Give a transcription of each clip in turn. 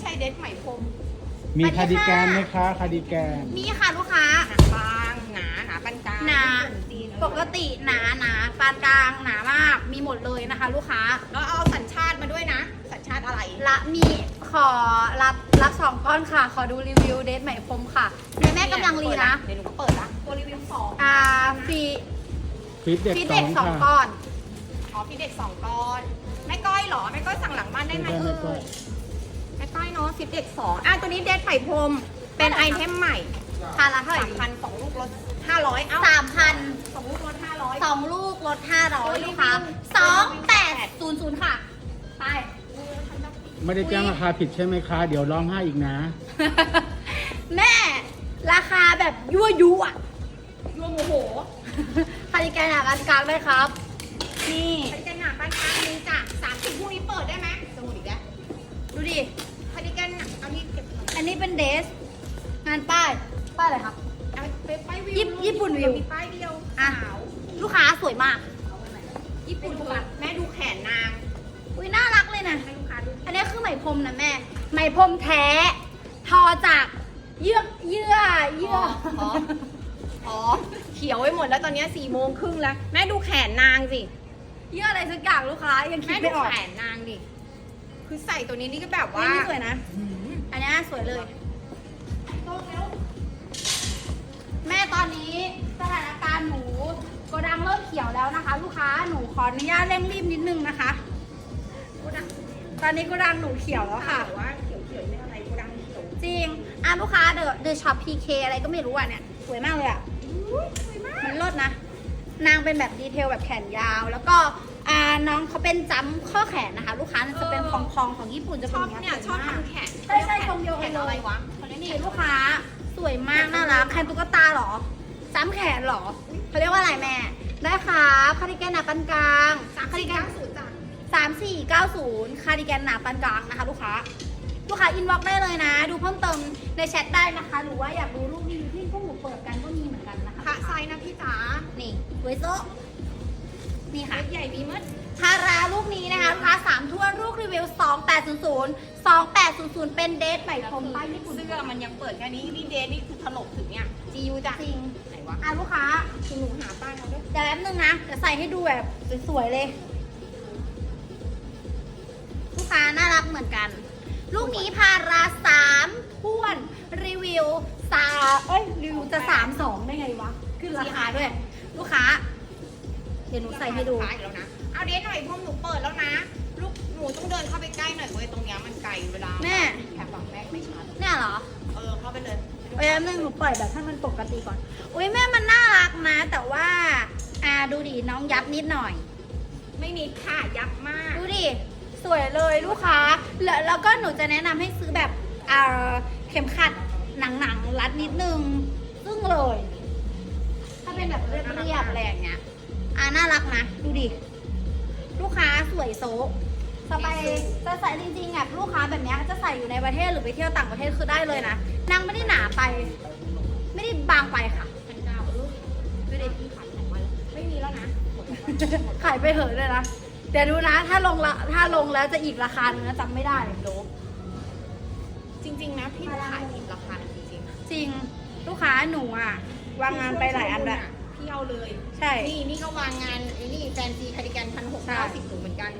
ใช่เด็ดไหมพรมมีสวัสดีคาร์ดิแกนค่ะไหมคะคาร์ดิแกน มีค่ะลูกค้าหนาบางหนาหนาปานกลางหนาญี่ปุ่จีนปกติหนาหนาปานกลางหนามากมีหมดเลยนะคะ ลูกค้า แล้วเอาสัญชาติมาด้วยนะ สัญชาติอะไรละมีขอรับรับสองก้อนค่ะ ขอดูรีวิวเดทใหม่พรมค่ะแม่แม่กำลังรีนะเดี๋ยวหนูก็เปิดละตัวรีวิวสองอ่าฟรีฟิตเด็กฟรีสเด็อกงสองค่ะ ก้อน อ๋อพี่เด็กสองก้อนแม่ก้อยเหรอแม่ก้อยสั่งหลังบ้านได้ไหมไม่เอได้ไม่ได้อแม่ก้ อยเนาะฟิตเด็กสองอะตัวนี้เด็ดไหมพรมเป็นไอเทมใหม่ทานละเท่าไหร่สามพันสองลูกลดห้าร้อยเอ้าสามพันสองลูกลดห้าร้อยสองลูกลดห้าร้อยตัวรีวิวลูกค้าสองแปดศูนย์ศูนย์ค่ะ ไป ไม่ได้แจ้งราคาผิดใช่ไหมคะ เดี๋ยวร้องไห้อีกนะ แม่ ราคาแบบยั่วยุอะรวมโมโหคาริแกนหากันกลางด้วยครับ นี่คาร์ดิแกนหนาปานกลางมีจ้ะสามสิบพรุ่งนี้เปิดได้ไหมสมุดอีกแล้ว ดูดิ นนี้เป็นเดส งานป้าย ป้ายอะไรครับเอาไปป้ายวิวญี่ญี่ปุ่นวิว มีป้ายเดียวอะ ขาวลูกค้าสวยมาก ญี่ปุ่นถูกปะแม่ดูแขนนางอุ้ยน่ารักเลยนะ ให้ลูกค้าดูอันนี้คือไหมพรมนะแม่ ไหมพรมแท้ ทอจากเยื่อเยื่อเยื่ออออ๋อ เขียวไว้หมดแล้วตอนนี้สี่โมงครึ่งแล้ว แม่ดูแขนนางสิ เยื่ออะไรสักอย่างลูกค้ายังคิแม่ดดูไม่ออกแขนนางดิ คือใส่ตัวนี้นี่ก็แบบว่าว่านี่สวยนะ อันนี้สวยเลย แม่ตอนนี้สถานการณ์หนูโกดังเริ่มเขียวแล้วนะคะ ลูกค้าหนูขออนุญาตเร่งรีบนิดนึงนะคะตอนนี้โกดังหนูเขียวแล้วค่ะแต่ว่าเขียวเขียวๆไม่อะไรกูดังเขียวจริง อะลูกค้าเดอะเดอะช็อปพีเคอะไรก็ไม่รู้อะเนี่ยสวยมากเลยอะ มันลดนะ นางเป็นแบบดีเทลแบบแขนยาว แล้วก็ อ่าน้องเขาเป็นจ้ำข้อแขนนะคะ ลูกค้าจะเป็นพองๆของญี่ปุ่นจะชเป็นอบอย่างเนี่ยสวชอบมาก ทำแขนใช่ใช่ทรงเดียวแขกันนเลอะไรยวะนี่ลูกค้าสวยมากน่ารักแขนตุ๊กตาเหรอจ้ำแขนเหรอเขาเรียกว่าอะไรแม่ ได้ค่ะคาร์ดิแกนหนาปานกลางสามคาร์สี่ดิแกเก้านศูนย์จ้ะสามสี่เก้าศูนย์คาร์ดิแกนหนาปานกลางนะคะ ลูกค้า ลูกค้าอินบ็อกได้เลยนะ ดูเพิ่มเติมในแชทได้นะคะ หรือว่าอยากดูรูปรีวิวที่พวกหนูเปิดกันก็มีเหมือนกันนะคะพระไซส์นะพี่จ๋านี่เวยโซะ นี่ค่ะเล็กใหญ่มีมัดทาราลูกนี้นะคะลูกค้าสามทั่วลูกรีวิว 2800 2800 เป็นเดทใหม่พรมป้ายญี่ปุ่นเสื้อมันยังเปิดแค่นี้นี่เดนนี่คือถลกถึงเนี่ยจียูจ้ะจริงไหนวะอะลูกค้าคือหนูหาป้ายมาด้วยเดี๋ยวแป๊บนึงนะเดี๋ยวใส่ให้ดูแบบสวยๆเลย ลูกค้าน่ารักเหมือนกัน ลูกนี้พาราสามท้วนรีวิวสาเอ้ยรีวิวจะสามสองได้ไงวะขึ้นราคาด้วย ลูกค้า เดี๋ยวหนูใส่ให้ดูขายแล้วนะ เอาเดนหน่อยพรมหนูเปิดแล้วนะ ลูกหนูต้องเดินเข้าไปใกล้หน่อยเว้ยตรงเนี้ยมันไกลเวลาแม่ แถบฝั่งแม่ไม่ชัดเนี่ยเหรอเออเข้าไปเลยเอ้ยแป๊บนึงหนูปล่อยแบบให้มันปกติก่อน อุ้ยแม่มันน่ารักนะ แต่ว่า อ่าดูดิน้องยับนิดหน่อย ไม่มีค่ะยับมาก ดูดิ สวยเลยลูกค้า แล้วแล้วก็หนูจะแนะนำให้ซื้อแบบอ่าเข็มขัดหนังๆรัดนิดนึง ซึ่งเลย ถ้าเป็นแบบเรียบๆอะไรอย่างเงี้ย อ่าน่ารักนะ ดูดิ ลูกค้าสวยโซะสบายจะใส่จริงๆอะลูกค้าแบบเนี้ยจะใส่อยู่ในประเทศหรือไปเที่ยวต่างประเทศคือได้เลยนะนางไม่ได้หนาไป ไม่ได้บางไปค่ะพันเก้าเออไม่ได้พี่ขายของมาแล้วไม่มีแล้วนะหมดแล้วขายไปเหอะเลยนะเดี๋ยวดูนะ ถ้าลงละถ้าลงแล้วจะอีกราคาหนึงนะจำไม่ได้โลบจริง ๆ นะพี่ขายผิดราคาจริงๆจริง ลูกค้าหนูอะวางงานไปหลายอันแล้ว พี่เอาเลย ใช่ นี่นี่ก็วางงานไอ้นี่แฟนซีคาร์ดิแกนพันหกใช่ เก้าสิบหนูเหมือนกัน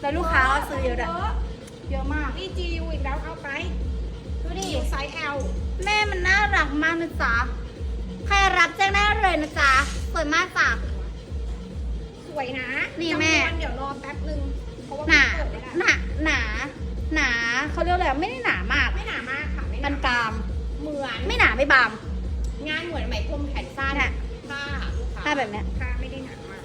แล้วลูกค้าก็ซื้อเยอะด้วยเยอะมาก นี่จียูอีกแล้วเอาไปดูดิอยู่ไซส์ L แม่มันน่ารักมากนะจ๊ะ ใครรับแจ้งได้เลยนะจ๊ะสวยมากจ้ะ สวยนะนี่แม่ จำนวนเดี๋ยวรอแป๊บนึงเพราะว่าหนาเปิดไม่ได้หนาหนาหนาเขาเรียกอะไรไม่ได้หนามาก ไม่หนามากค่ะไม่หมันนากลาม เหมือน ไม่หนาไม่บาง งานเหมือนไหมพรมแขนสั้นเนี่ยผ้าลูกค้าถ้าแบบเนี้ย ผ้าไม่ได้หนามาก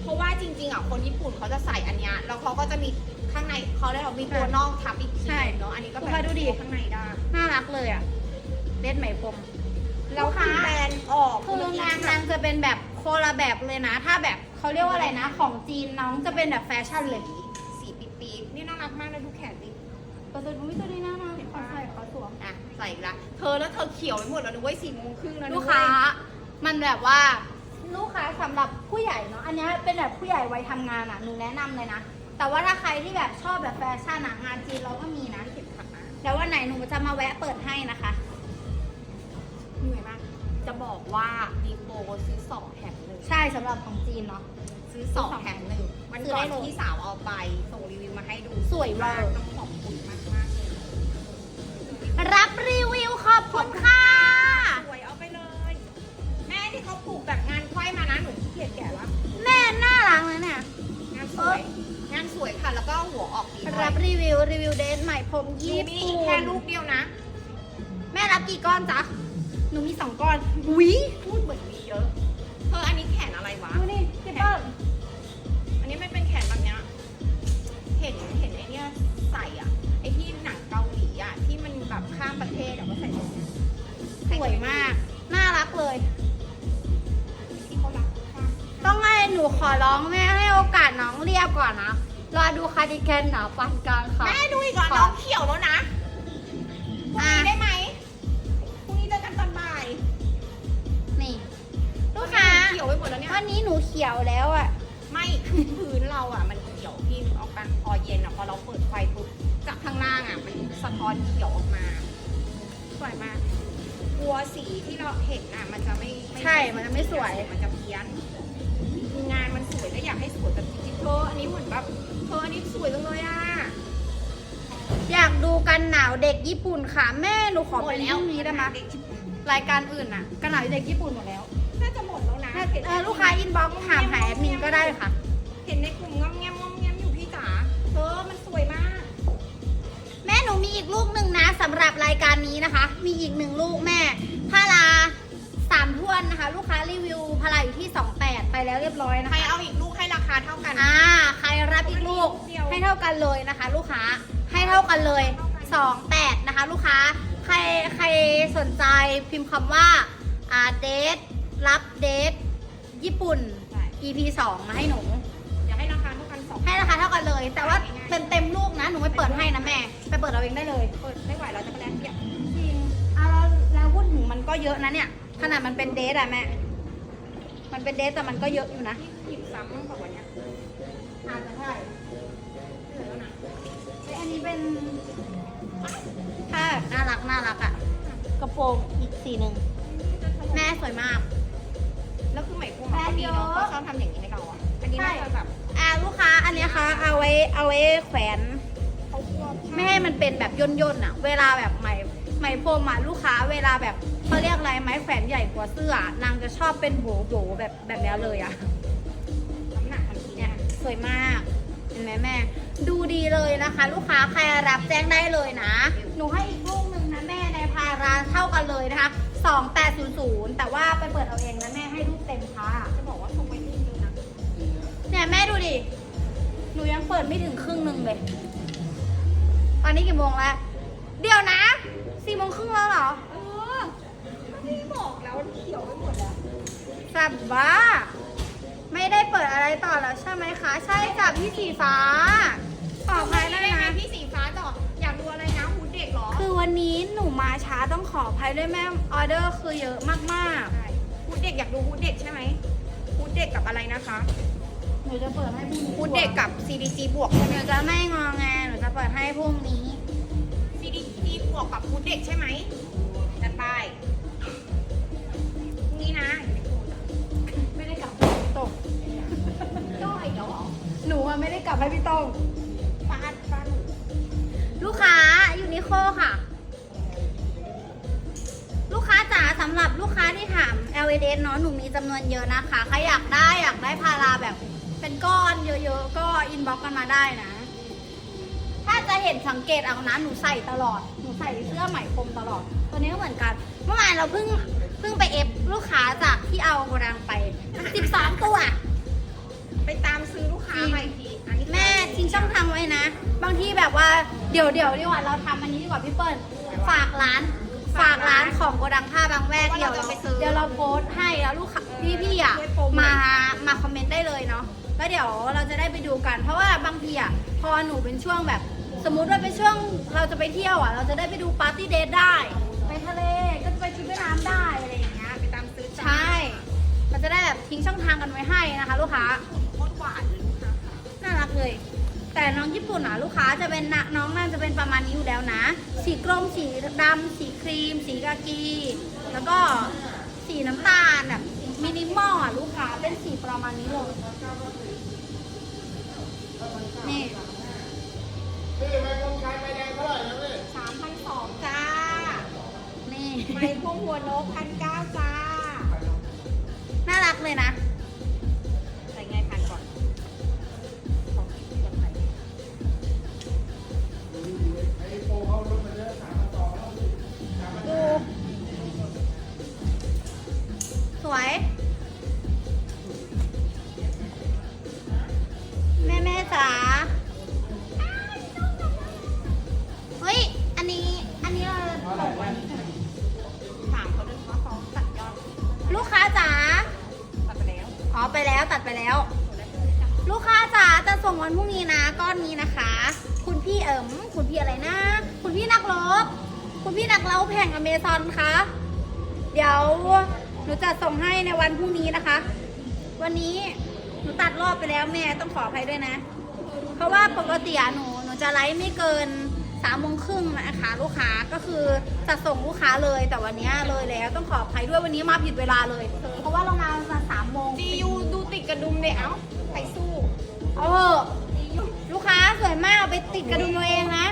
เพราะว่าจริงๆอะคนญี่ปุ่นเขาจะใส่อันเนี้ยแล้วเขาก็จะมีข้างในเขาได้เรามีตัวนอกทับอีกทีใช่เนาะอันนี้ก็ลูแบกบค้าดูดิ ข้างในได้น่ารักเลยอะเล็ดไหมพรมแล้วคือแบรนด์ออกคือนางนางจะเป็นแบบโคนละแบบเลยนะ ถ้าแบบเขาเรียกว่าอะไรนะ ของจีนน้องจะเป็นแบบแฟชั่นเลย สีปีปีกๆนี่น่ารักมากนะดูแขนดิ ตัวตัวนี้ตัวนี้น่ารักขอใส่ขอสวมอะใส่อีกละเธอแล้วเธอเขียวไปหมดแล้วนะเว้ยสี่โมงครึ่งแล้วนะลูกเว้ยค้า มันแบบว่าลูกค้าสำหรับผู้ใหญ่เนาะอันเนี้ยเป็นแบบผู้ใหญ่วัยทำงานอะหนูแนะนำเลยนะ แต่ว่าถ้าใครที่แบบชอบแบบแฟชั่นอะงานจีนเราก็มีนะเข็มขัดนะเดี๋ยววันไหนหนูจะมาแวะเปิดให้นะคะเหนื่อยมาก จะบอกว่ามีโปรซื้อสองแถมหนึ่งใช่สำหรับของจีนเนาะ ซื้อสองแถมหนึ่งวันซื้อก่อได้นเลยพี่สาวเอาไปส่งรีวิวมาให้ดูสวยมาก ต้อง ขอบคุณค่ะ สวยเอาไปเลย แม่ที่เขาปลูกแบบงานควายมานะหนูขี้เกียจแกะละแม่น่ารักเลยเนี่ย งานสวย งานสวยค่ะ แล้วก็หัวออกดีด้วยรับรีวิวรีวิวเดทใหม่ผมหนูญี่มีปุ่นแค่ลูกเดียวนะ แม่รับกี่ก้อนจ๊ะ หนูมีสองก้อนหวิพูดเหมือนมีเยอะ เธออันนี้แขนอะไรวะ ดูนี่พี่เปิ้ล สวยมาก น่ารักเลยที่เขารักข้ามต้องให้หนูขอร้องแม่ให้โอกาสน้องเรียบก่อนนะ รอดูคาร์ดิแกนหนาปานกลางค่ะ แม่ดูอีกเหรอขอน้องเขียวแล้วนะพรุ่งอะนี้ได้ไหมพรุ่งนี้เจอกันตอนบ่ายนี่ลูกค้าเขียวไปหมดแล้วเนี่ย วันนี้หนูเขียวแล้วอะ ไม่คือพื้นเราอะ มันเขียวพี่ออกกันพอเย็นอะพอเราเปิดไฟปุ๊บจากข้างล่างอะมันสะท้อนเขียวออกมาสวยมากก ลัวสีที่เราเห็นอะมันจะไม่ไใช่มันจะไม่สวย มันจะเพี้ยน งานมันสวยก็อยากให้สวยแบบจริงๆเธออันนี้เหมือนแบบเธออันนี้สวยจังเลยอะอยากดูกันหนาวเด็กญี่ปุ่นค่ะ แม่หนูขอเป็นพรุ่งนี้ได้ไหมเด็กที่รายการอื่นน่ะกันหนาวเด็กญี่ปุ่นหมดแล้วน่าจะหมดแล้วนะเออลูกค้าอินบ็อกซ์ถามหาแอดมินก็ได้ค่ะ เห็นในกลุ่มงอมแงมงอมแงมอยู่พี่จ๋าเธอมันสวยมาก แม่หนูมีอีกลูกหนึ่งนะ สำหรับรายการนี้นะคะ มีอีกหนึ่งลูกแม่พาราสามถ้วนนะคะ ลูกค้ารีวิวพาราอยู่ที่ 28 ไปแล้วเรียบร้อยนะใครคะเอาอีกลูกให้ราคาเท่ากันอ่าใครรับอีกลูกให้เท่ากันเลยนะคะ ลูกค้าให้เท่ากันเลย 28 นะคะ ลูกค้าใครใครสนใจพิมพ์คำว่าอ่าเดทรับเดทญี่ปุ่นใช่ EP 2 มาให้หนู เท่ากันสองให้ราคาเท่ากันเลย แต่ว่าเต็มเต็มๆลูกนะ หนูไม่เปิดให้นะแม่ ไปเปิดเอาเองได้เลย เปิดไม่ไหวเราจะไปแลกเปลี่ยนจริงอะแล้วแล้วพูดถึงมันก็เยอะนะเนี่ย ขนาดมันเป็นเดทอะแม่ มันเป็นเดทแต่มันก็เยอะอยู่นะที่หยิบซ้ำมากกว่าวันเนี้ยอาจจะใช่เหลือแล้วนะเอ้ยอันนี้เป็นถ้าน่ารักน่ารักอะกระโปรงอีกสีหนึ่ง แม่สวยมาก แล้วคือหมายความว่าเขาดีเนาะเขาชอบทำอย่างนี้ให้เราอะ อันนี้น่าจะแบบ อ่าลูกค้าอันเนี้ยคะเอาไว้เอาไว้แขวน ไม่ให้มันเป็นแบบย่นย่นๆอะเวลาแบบไหมไหมพรมอะลูกค้าเวลาแบบเขาเรียกอะไรไม้แขวนใหญ่กว่าเสื้อ นางจะชอบเป็นโบโบแบบแบบเนี้ยเลยอะน้ำหนักมันทีเนี่ยยสวยมากเห็นไหมแม่ ดูดีเลยนะคะ ลูกค้าใครรับแจ้งได้เลยนะ หนูให้อีกลูกหนึ่งนะแม่ในพาราเท่ากันเลยนะคะ2800แต่ว่าไปเปิดเอาเองนะแม่ให้ลูก ดูดิ หนูยังเปิดไม่ถึงครึ่งหนึ่งเลย ตอนนี้กี่โมงแล้ว เดี๋ยวนะสี่โมงครึ่งแล้วเหรอ เออไม่ได้บอกแล้วเขียวไปหมดแล้วสับบ้า ไม่ได้เปิดอะไรต่อแล้วใช่ไหมคะ ใช่จับพี่สีฟ้าขออภัยได้ได้ไหมนะ พี่สีฟ้าต่อ อยากดูอะไรนะหูเด็กเหรอ คือวันนี้หนูมาช้าต้องขออภัยด้วยแม่ออเดอร์คือเยอะมากใช่หูเด็กอยากดูหูเด็กใช่ไหมหูเด็กกับอะไรนะคะๆห นูจะเปิดให้พรุ่งนี้หูเด็กกับ CDG บวกใช่ไหหมนูจะไม่งอแงหนูจะเปิดให้พรุ่งนี้ CDG บวกกับหูเด็กใช่ไหมจัดไปพรุ่งนี้นะ ไม่ได้กลับให้พี่ตงก็อีกแล้วเหรอหนูอะไม่ได้กลับให้พี่ตงฟาดฟาดลูกค้ายูนิโคค่ะ ลูกค้าจ๋าสำหรับลูกค้าที่ถาม l e d เนาะหนูมีจำนวนเยอะนะคะใครอยากได้อยากได้พาราแบบ เป็นก้อนเยอะๆ ก็อินบ็อกกันมาได้นะ ถ้าจะเห็นสังเกตเอานะหนูใส่ตลอด หนูใส่เสื้อไหมพรมตลอด ตัวนี้ก็เหมือนกัน เมื่อวานเราเพิ่งเพิ่งไปเอฟลูกค้าจากที่เอาโกดังไป 12 ตัว ไปตามซื้อลูกค้าใหม่ทีอันนี้แม่ทิ้งช่องทางไว้นะ บางทีแบบว่าเดี๋ยวเดี๋ยวดีกว่าเราทำอันนี้ดีกว่าพี่เปิ้ลฝากร้าน ฝากร้านของโกดังผ้าบางแวกเดี๋ยวเราเดี๋ยวเราโพสต์ให้แล้วลูกค้าพี่พี่ๆอะมามาคอมเมนต์ได้เลยเนาะ แล้วเดี๋ยวเราจะได้ไปดูกัน เพราะว่าบางทีอะพอหนูเป็นช่วงแบบ สมมุติว่าเป็นช่วงเราจะไปเที่ยวอะ เราจะได้ไปดูปาร์ตี้เดทได้ ไปทะเลก็จะไปชุดว่ายน้ำได้อะไรอย่างเงี้ยไปตามซื้อจ้าใช่มันจะได้แบบทิ้งช่องทางกันไว้ให้นะคะ ลูกค้าโคตรหวานเลยลูกค้าค่ะน่ารักเลย แต่น้องญี่ปุ่นอะลูกค้าจะเป็นนะน้องน่าจะเป็นประมาณนี้อยู่แล้วนะ สีกรมสีดำสีครีม สีกากี แล้วก็สีน้ำตาลแบบมินิมอลอะลูกค้าเป็นสีประมาณนี้เลย นี่สามพันสองจ้า นี่ไม้พวงหัวนกพันเก้าจ้า น่ารักเลยนะ ว่าปกติอะหนูหนูจะไลฟ์ไม่เกินสามโมงครึ่งนะคะลูกค้าก็คือจะส่งลูกค้าเลยแต่วันนี้เลยแล้วต้องขออภัยด้วยวันนี้มาผิดเวลาเลย เพราะว่าเรามาประมาณสามโมงจียูดูติดกระดุมเลยเอ้าไปสู้เอาเถอะลูกค้าสวยมากเอาไปติดกระดุมตัวเองนะ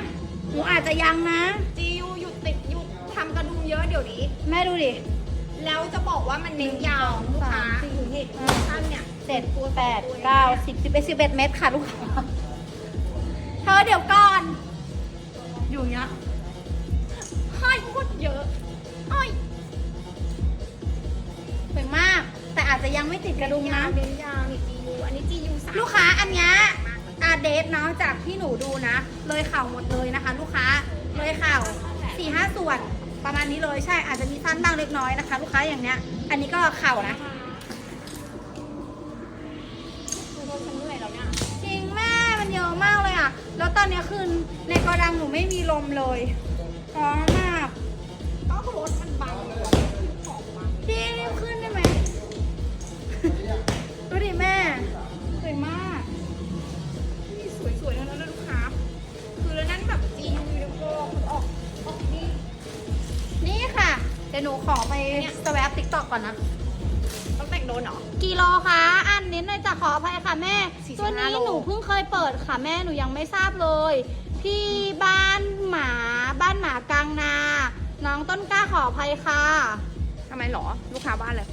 หนูอาจจะยังนะจียูหยุดติดหยุดทำกระดุมเยอะเดี๋ยวนี้แม่ดูดิแล้วจะบอกว่ามันเน้นยาวลูกค้าสามสี่สั้นเนี่ยเจ็ดแปดเก้าสิบสิบเอ็ดสิบเอ็ดเมตรค่ะลูกค้า เธอเดี๋ยวก่อน อยู่เนี้ยให้พูดเยอะอ้อยสวยมาก แต่อาจจะยังไม่ติดกระดุมนะเน้นยาวนี่จียูอันนี้จียูสามลูกค้าอันเนี้ยอาเดทเนาะจากที่หนูดูนะ เลยเข่าหมดเลยนะคะ ลูกค้าเลยเข่าสี่ห้าส่วนประมาณนี้เลยใช่อาจจะมีสั้นบ้างเล็กน้อยนะคะ ลูกค้าอย่างเนี้ย อันนี้ก็เข่านะ แล้วตอนเนี้ยคือในกระดังหนูไม่มีลมเลยร้อนมากก็คือรถมันบังหัวของมาพี่รีบขึ้นได้ไหมดูดิแม่ สวยมากนี่สวยๆทั้งนั้นนะลูกค้า คือแล้วนั้นแบบจียูยูโกคุณออกออกนี่ นี่ค่ะ เดี๋ยวหนูขอไปสแวปติ๊กต็อกก่อนนะต้องแต่ง โดนเหรอกิโลคะอันนี้หน่อยจะขออภัยค่ะแม่ 45ตัวนี้โล หนูเพิ่งเคยเปิดค่ะแม่หนูยังไม่ทราบเลย ที่บ้านหมาบ้านหมากลางนา น้องต้นกล้าขออภัยค่ะ ทำไมเหรอ ลูกค้าบ้านเลย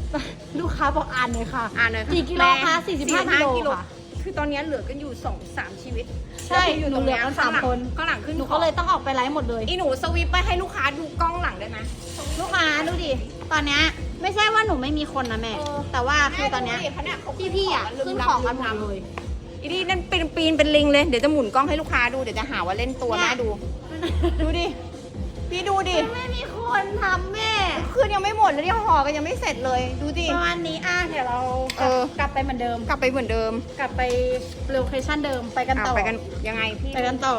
ลูกค้าบอกอ่านเลยค่ะ อ่านเลยกี่กิโลคะ45กิโลค่ะคือตอนนี้เหลือกันอยู่สองสามชีวิตใช่แล้วคืออยู่หนูตรงเหลืเนี้อยกันข้างสามหลังคน ข้างหลังขึ้นหนูก็เลยต้องออกไปไลฟ์หมดเลย อีหนูสวิปไปให้ลูกค้าดูกล้องหลังด้วยนะลูกค้าดูดิ ตอนเนี้ย ไม่ใช่ว่าหนูไม่มีคนนะแม่เออแต่ว่าคือตอนเนี้ยแม่ดูดิเขาเนี่ยเขาพี่พี่ๆอะขึ้นของกันหมดเลย อีนี่นั่นปีนปีนเป็นลิงเลย เดี๋ยวจะหมุนกล้องให้ลูกค้าดูเดี๋ยวจะหาว่าเล่นตัวเนี่ยแม่ดู ดูดิ พี่ดูดิ ไม่มีคนทำแม่ คืนยังไม่หมดเลยที่ห่อกันยังไม่เสร็จเลย ดูดิ ประมาณนี้อะเดี๋ยวเราเออกลับไปเหมือนเดิม กลับไปเหมือนเดิมกลับไปโลเคชั่นเดิมไปกันต่ออะไปกันยังไงพี่ ไปกันต่อ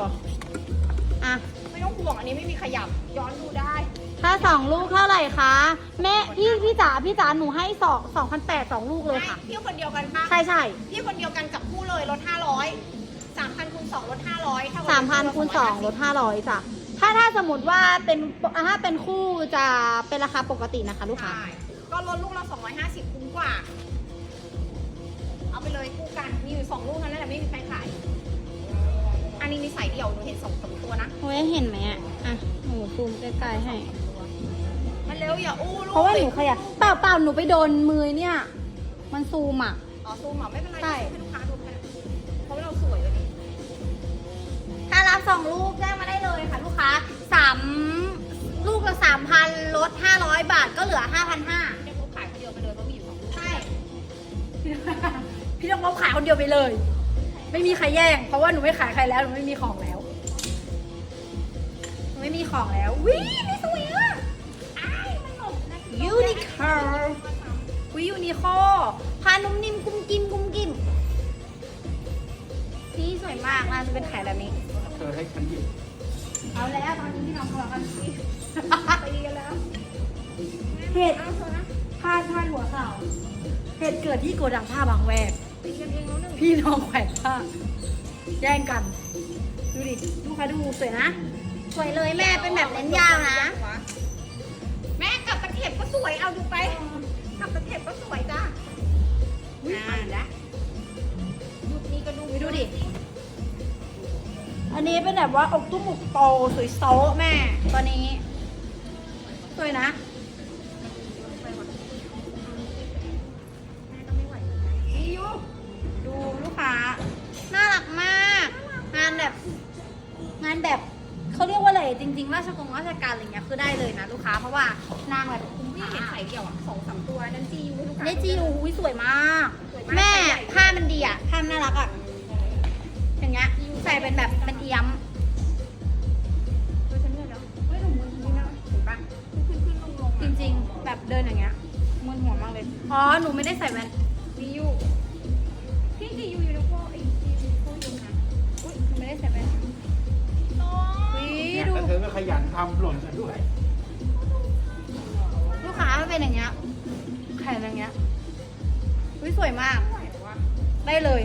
อะไม่ ต้องห่วงอันนี้ไม่มีขยับย้อนดูได้ถ้าสองลูกเท่าไหร่คะ แม่พี่พี่จ๋าพี่จ๋าหนูให้สองสองพันแปดสองลูกเลยค่ะพี่คนเดียวกันป้าใช่ใช่พี่คนเดียวกันกับคู่เลยลดห้าร้อยสามพันคูณสองลดห้าร้อยสามพันคูณสองลดห้าร้อยจ้ะถ้าถ้าสมมติว่าเป็นถ้าเป็นคู่จะเป็นราคาปกตินะคะ ลูกค้าใช่ก็ลดลูกละสองร้อยห้าสิบคุ้มกว่า เอาไปเลยคู่กันมีอยู่สองลูกเท่านั้นแหละไม่มีใครขายอั นนี้มีสายเดี่ยวหนูเห็นสองสามตัวนะโอ้ยเห็นไหมอะ อะหนูซูมใกล้ๆให้ มันเร็วอย่าอู้ลูกเพราะว่าหนูขยับเปล่าเปล่าหนูไปโดนมือเนี่ย มันซูมอะ อ๋อซูมเหรอไม่เป็นไรใช่ให้ลูกค้าดูแค่นั้นเพราะว่าเราสวยเลยนี่ถ้ารับสองลูกแจ้งมาได้เลยค่ะลูกค้าสามลูกละสามพันลดห้าร้อยบาทก็เหลือห้าพันห้าเรียกลูกขายคนเดียวไปเลยเพราะมีอยู่สองลูกใช่ พี่ต้องรับขายคนเดียวไปเลย ไม่มีใครแย่ง เพราะว่าหนูไม่ขายใครแล้วหนูไม่มีของแล้วหนูไม่มีของแล้ววินี่สวยอะอ้ายมันหลบนะยูนิคอร์วิยูนิคอพานุ่มนิ่มกุ้มกิ้มกุ้มกิ้มนี่สวยมากน่าจะเป็นขายแบบนี้ เธอให้ฉันหยิบเอาแล้วตอนนี้พี่น้องทะเลาะกันสิไปดีกันแล้วเหตุเอาเถอะนะพาดพาดหัวข่าวเหตุเกิดที่โกดังผ้าบางแวก ตีกันเองแล้วหนึ่งพี่น้องแขวนผ้าแย่งกัน ดูดิลูกค้าดูสวยนะ สวยเลยแม่เป็นแบบเน้นยาวนะ แม่กับตะเข็บก็สวยเอาดูไปกับตะเข็บก็สวยจ้าอุ้ยอ่าไปแล้วยุคนี้ก็ดูดูดิ อันนี้เป็นแบบว่าอกตุ้มอกโตสวยโซะแม่ตัวนี้ สวยนะ รียกว่าอะไรจริงๆราชกงราชการอะไรเงี้ยคือได้เลยนะลูกค้าเพราะว่านางแบบคุ้มวิ่ค่าเห็นใส่เดี่ยวอะสองสามตัวนั่นจียูลูกค้าเนจีอูยสวยมากสวยมาก แม่ใส่ใหญ่ผ้ามันดีอะผ้ามันน่ารักอะอย่างเงี้ยใส่เป็นแบบเป็นเอี้ยมเออฉันเหนื่อยแล้วเฮ้ยหนูมึนนี่นะเห็นปะขึ้นขึ้นลงลงจริงๆ แบบเดินอย่างเงี้ยมึนหัวมากเลย อ๋อ หนูไม่ได้ใส่แว่นจียู ขยันทำหล่นซะด้วย ลูกค้ามันเป็นอย่างเงี้ยแขนอย่างเงี้ยอุ้ยสวยมากไม่ไหวแล้ววะได้เลย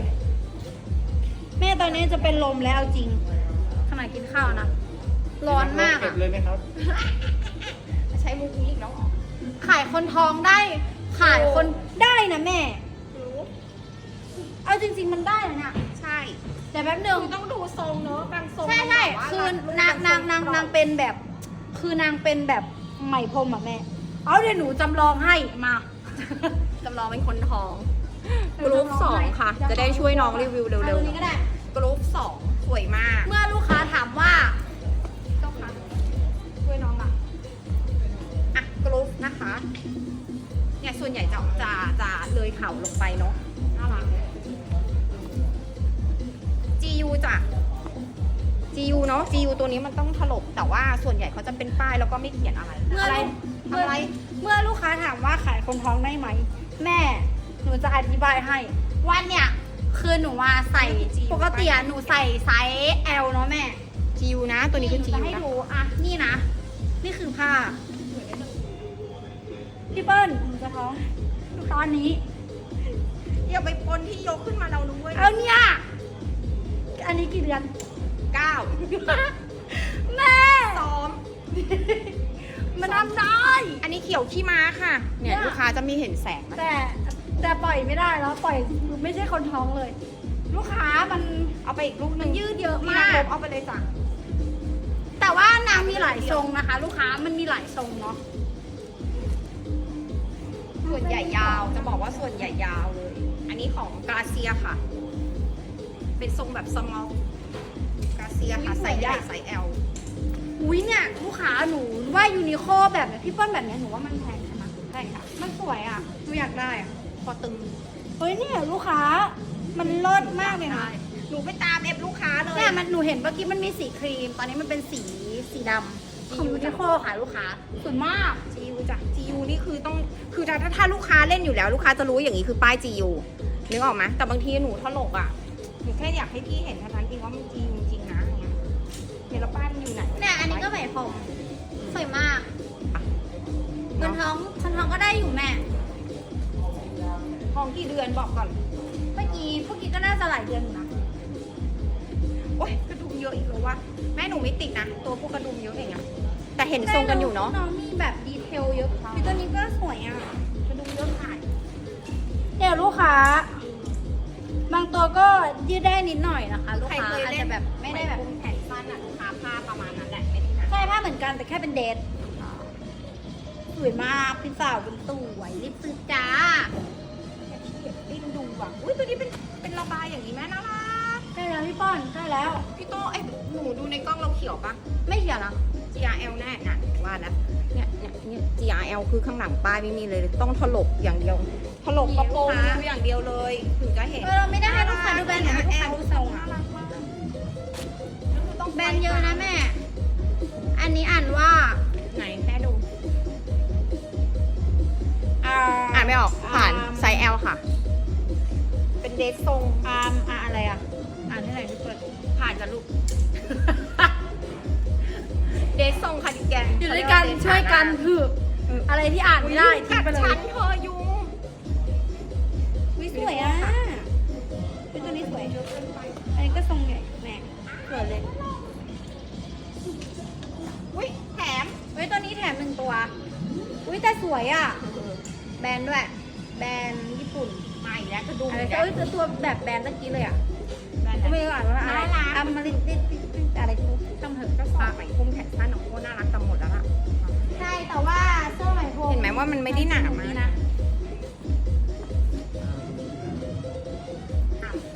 แม่ตอนนี้จะเป็นลมแล้วเอาจริง ขนาดกินข้าวนะ ร้อนมากเก็อะบเลยไหมครับ ใช้มุกนี้อีกแล้วเหรอขายคนท้องได้ ขายคนได้นะแม่ รู้เอาจริง ๆ มันได้นะเนี่ยใช่ แต่แป๊บหนึ่งคือต้องดูทรงเนอะบางทรงใช่มันใช่แบบว่าคือนรันาดงนางนางนางเป็นแบบ คือนางเป็นแบบไหมพรมอะแม่ เอาเดี๋ยวหนูจำลองให้มา จำลองเป็นคนท้อง กรุ๊ปสองค่ะ จะได้ช่วยน้องรีวิวเร็วอาตัวนี้ก็ได้ๆกรุ๊ปสองสวยมาก เมื่อลูกค้าถามว่าเจ้าค่ะช่วยน้องอะอะกรุ๊ปนะคะ เนี่ยส่วนใหญ่จะจะจะเลยเข่าลงไปเนาะน่ารัก GU จ้ะ GU เนาะ GU ตัวนี้มันต้องถลบแต่ว่าส่วนใหญ่เขาจะเป็นป้ายแล้วก็ไม่เขียนอะไร เมื่ออะไรลูกทำอะไร เมื่อลูกค้าถามว่าขายคนท้องได้ไหม แม่ หนูจะอธิบายให้ วันเนี่ยคือหนูว่าใส่ ปกติอะหนูใส่ไซส์ L เนาะแม่ GU นะ ตัวนี้คือห GU จะให้นะดูอะนี่นะ นี่คือผ้า พี่เปิ้ลหนูจะท้อง ตอนนี้ อย่าไปปนที่ยกขึ้นมาเรารู้เว้ยเอาเนี่ย อันนี้กี่เดือน เก้าแม่ซ้อม มันทำได้ อันนี้เขียวขี้ม้าค่ะ เนี่ยเนี่ย ลูกค้าจะมีเห็นแสงนะแต่แต่ปล่อยไม่ได้แล้วปล่อยคือไม่ใช่คนท้องเลย ลูกค้ามัน เอาไปอีกลูกหนึ่งยืดเยอะพี่มากนางลบเอาไปเลยจ้ะ แต่ว่านางมีหลายทรงนะคะ ลูกค้ามันมีหลายทรงเนาะส่วนใหญ่ยาวจะบอกว่าส่วนใหญ่ยาวเลย อันนี้ของกราเซียค่ะ เป็นทรงแบบสมอลกราเซียค่ะไซส์ใหญ่ไซส์ L อุ้ยเนี่ยลูกค้าหนูว่ายูนิโคแบบพี่เปิ้ลแบบเนี้ยหนูว่ามันแพงใช่ไหมใช่ค่ะมันสวยอะหนูอยากได้อะพอตึงเฮ้ยเนี่ยลูกค้ามันเลิศมากเลยนะหนูไปตามเอฟลูกค้าเลยเนี่ยมันหนูเห็นเมื่อกี้มันมีสีครีม ตอนนี้มันเป็นสีสีดำของยูนิโคค่ะลูกค้าสวยมาก GU จ้ะ GU นี่คือต้องคือถ้าถ้าลูกค้าเล่นอยู่แล้ว ลูกค้าจะรู้อย่างนี้คือป้าย GU นึกออกไหมแต่บางทีหนูถลกอะหนูแค่อยากให้พี่เห็นเท่านั้นเองว่ามัน เนี่ยแล้วป้ายมันอยู่ไหนเนี่ยอันนี้ก็ไหมพรมสวยมากคนท้องคนท้องก็ได้อยู่แม่ท้องกี่เดือนบอกก่อน เมื่อกี้พวกกี้ก็น่าจะหลายเดือนอยู่นะโอ๊ยกระดุมเยอะอีกแล้วว่าแม่หนูไม่ติดนะตัวพวกกระดุมเยอะเองอะแต่เห็นทรงกันอยู่เนาะน้องมีแบบดีเทลเยอะพี่ตัวนี้ก็สวยอะกระดุมเยอะขายเดี๋ยวลูกค้าบางตัวก็ยืดได้นิดหน่อยนะคะ ลูกใครค้าเคยอาจเล่นจะแบบไม่ได้แบบคุมแขนสั้นอะลูกค้า ผ้าประมาณนั้นแหละไม่ได้หนาใช่ผ้าเหมือนกันแต่แค่เป็นเดทสวยมากพี่สาวเป็นสวยรีบซื้อจ้าแค่ที่ดิ้นดูว่ะอุ้ยตัวนี้เป็นเป็นระบายอย่างนี้แม่น่ารักใช่แล้วพี่ป้อนใช่แล้ว พี่โต้เอ้ยหนูดูในกล้องเราเขียวปะ ไม่เขียวนะ GRL แน่น่ะว่าแล้วเนี่ยเนี่ยเนี่ย GRL คือข้างหลังป้ายไม่มีเลย ต้องถลกอย่างเดียว ถลกกระโปรงดูอย่างเดียวเลย ถึงจะเห็น เออเราไม่ได้ให้ลูกค้าดูแบรนด์นะให้ลูกค้าดูทรงน่าอะ รักมากต้อง แบรนด์เยอะนะแม่ อันนี้อ่านว่า ไหนแม่ดูอ่าอ่านไม่ออกผ่านอ่าไซส์ L ค่ะ เป็นเดททรงอาร์มอ่าอะไรอะ อ่านที่ไหนพี่เปิดผ่านจ้ะลูก เดททรงคาร์ดิแกนอยู่ด้วยกันช่วยกันคืออะไรที่อ่านไม่ได้กัทิ้งดไปเลชั้ยนเธอยุงวิสวยอะเป็นตัวนี้สวยอันนี้ก็ทรงใหญ่สวย อะ แบรนด์ด้วย แบรนด์ญี่ปุ่นมาอีกแล้วก็ดูอะไรอีกก็แล้วเอ้ยแต่ตัวแบบแบรนด์ตะกี้เลยอะแบรนด์ก็อะไรไม่รู้อ่านว่าอะไรน่ารักอมริตติอะไรก็ไม่รู้ทำเถอะก็สมัยคุมแขนสั้นของโคตรน่ารักแต่หมดแล้วล่ะ ใช่แต่ว่าเสื้อไหมพรมเห็นไหมว่ามันไม่ได้หนามากนะ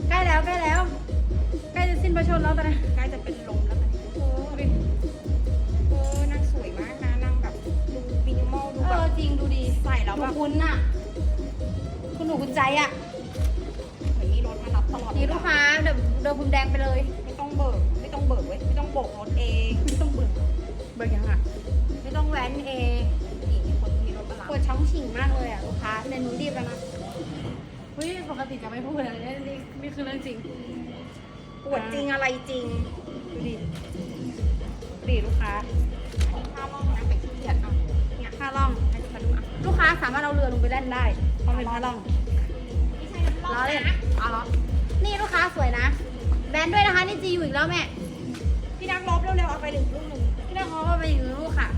ใกล้แล้วใกล้แล้ว ใกล้จะสิ้นประชนแล้วตอนนี้ ใส่แล้วหนูแบบคุณน่ะ คุณหนูคุณใจอะเหมือนมีรถมารับตลอดนี่ลูกค้าเดี๋ยวเดินพรมแดงไปเลย ไม่ต้องเบิก ไม่ต้องเบิกเว้ย ไม่ต้องโบกรถเอง ไม่ต้องเบิก เบิกยังอะ ไม่ต้องแว้นเองนี่มีคนมีรถมารับปวดช่องฉิงมากเลยอะลูกค้าในหนูรีบแล้วนะเฮ้ยปกติจะไม่พูดเลยนี่นี่นี่คือเรื่องจริงปวดจริงอะไรจริง ดูดิดูดิลูกค้าถ้าาสามารถเอาเรือลงไปเล่นได้ เพราะเป็นผ้าล่องไม่ใช่น้ำล่องล้อเล่นนะเอาเหรอนี่ลูกค้าสวยนะ แบรนด์ด้วยนะคะ นี่จีอยู่อีกแล้วแม่ พี่นักลบเร็วๆเอาไปหนึ่งลูกหนึ่งพี่ได้ขอว่าไปอยู่ลูกค่ะ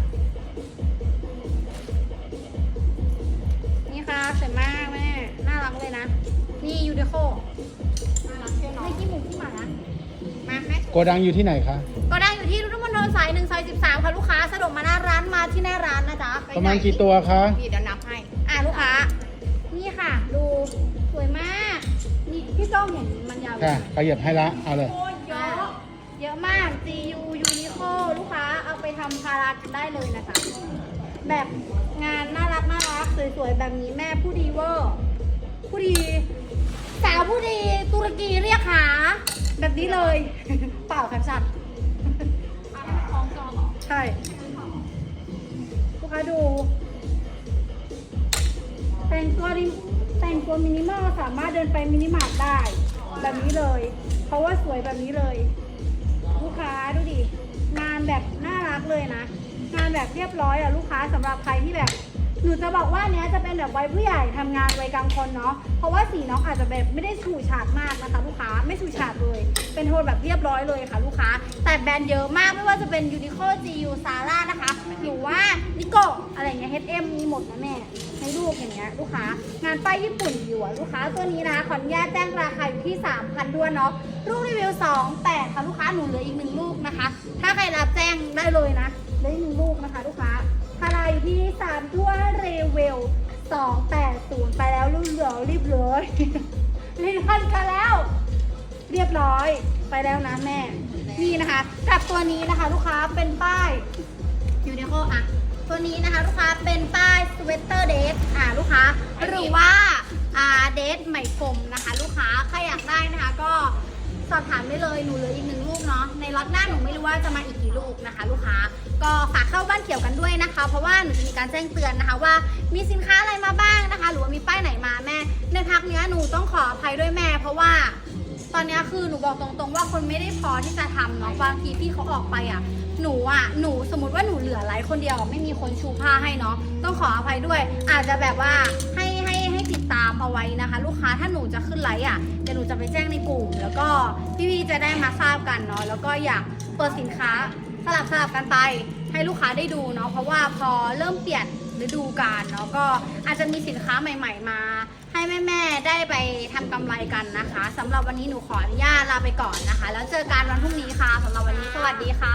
นี่ค่ะสวยมากแม่ น่ารักเลยนะ นี่ยูนิโคน่ารักเชียวเนาะไม่ขี้หมูขี้หมานะมาแม่ โกดังอยู่ที่ไหนคะ ก็ได้อยู่ที่รุ่นมณฑลสายหนึ่งซอยสิบสามค่ะลูกค้าสะดวกมาหน้าร้านมาที่หน้าร้านนะจ๊ะ ประมาณกี่ตัวคะ พี่เดี๋ยวนับให้ นี่พี่โจ้เห็นมันยาวอยู่ค่ะไหมขยับให้ละ เอาเลยโอ้ยเยอะ เยอะมาก GU Uniqlo ลูกค้าเอาไปทำพารากันได้เลยนะคะ แบบงานน่ารักน่ารักสวยๆ แบบนี้แม่ผู้ดีเวอร์ผู้ดี สาวผู้ดีตุรกีเรียกหา แบบนี้เลย เปล่าแคปชั่นเอาให้มันคล้องจอเหรอใช่ ลูกค้าดู แต่งตัวดิ แต่งตัวมินิมอลสามารถเดินไปมินิมาร์ทได้ แบบนี้เลย เพราะว่าสวยแบบนี้เลย ลูกค้าดูดิงานแบบน่ารักเลยนะ งานแบบเรียบร้อยอะลูกค้าสำหรับใครที่แบบ หนูจะบอกว่าเนี้ยจะเป็นแบบวัยผู้ใหญ่ทำงานวัยกลางคนเนาะ เพราะว่าสีน้องอาจจะแบบไม่ได้ฉูดฉาดมากนะคะลูกค้า ไม่ฉูดฉาดเลย เป็นโทนแบบเรียบร้อยเลยค่ะลูกค้า แต่แบรนด์เยอะมากไม่ว่าจะเป็น Uniqlo GU Zara นะคะ หรือว่า Nico อะไรเงี้ย H&M มีหมดนะแม่ ให้ลูกอย่างเงี้ยลูกค้า งานป้ายญี่ปุ่นอยู่อะลูกค้าตัวนี้นะคะขออนุญาตแจ้งราคาอยู่ที่3,000ด้วยเนาะ ลูกรีวิว2 8ค่ะลูกค้าหนูเหลืออีกหนึ่งลูกนะคะ ถ้าใครรับแจ้งได้เลยนะเหลืออีกหนึ่งลูกนะคะ ลูกค้า พาราอยู่ที่3ทั่วเรเวล280ไปแล้วรุ่นเหลือรีบเลยรีบพันกันแล้ว เรียบร้อยไปแล้วนะแม่ นี่นะคะกับตัวนี้นะคะ ลูกค้าเป็นป้ายยูนิโคอะตัวนี้นะคะลูกค้าเป็นป้ายสเวตเตอร์เดทอ่าลูกค้าหรือว่าอ่าเดทไหมพรมนะคะ ลูกค้าใครอยากได้นะคะก็ สอบถามได้เลยหนูเหลืออีกหนึ่งลูกเนาะในล็อตหน้าหนูไม่รู้ว่าจะมาอีกกี่ลูกนะคะ ลูกค้าก็ฝากเข้าบ้านเขียวกันด้วยนะคะ เพราะว่าหนูจะมีการแจ้งเตือนนะคะว่ามีสินค้าอะไรมาบ้างนะคะ หรือว่ามีป้ายไหนมาแม่ ในพักเนี้ยหนูต้องขออภัยด้วยแม่ เพราะว่าตอนนี้คือหนูบอกตรงๆว่าคนไม่ได้พอที่จะทำเนาะบางทีพี่เขาออกไปอะหนูอะหนูสมมติว่าหนูเหลือไลฟ์คนเดียวไม่มีคนชูผ้าให้เนาะต้องขออภัยด้วย อาจจะแบบว่าให้ให้ให้ ตามเอาไว้นะคะ ลูกค้าถ้าหนูจะขึ้นไลฟ์อะเดี๋ยวหนูจะไปแจ้งในกลุ่มแล้วก็พี่ๆจะได้มาทราบกันเนาะแล้วก็อยากเปิดสินค้าสลับสลับกันไปให้ลูกค้าได้ดูเนาะเพราะว่าพอเริ่มเปลี่ยนฤดูกาลเนาะก็อาจจะมีสินค้าใหม่ ๆ มา ให้แม่ๆได้ไปทำกำไรกันนะคะสำหรับวันนี้หนูขออนุญาตลาไปก่อนนะคะ แล้วเจอกันวันพรุ่งนี้ค่ะสำหรับวันนี้สวัสดีค่ะ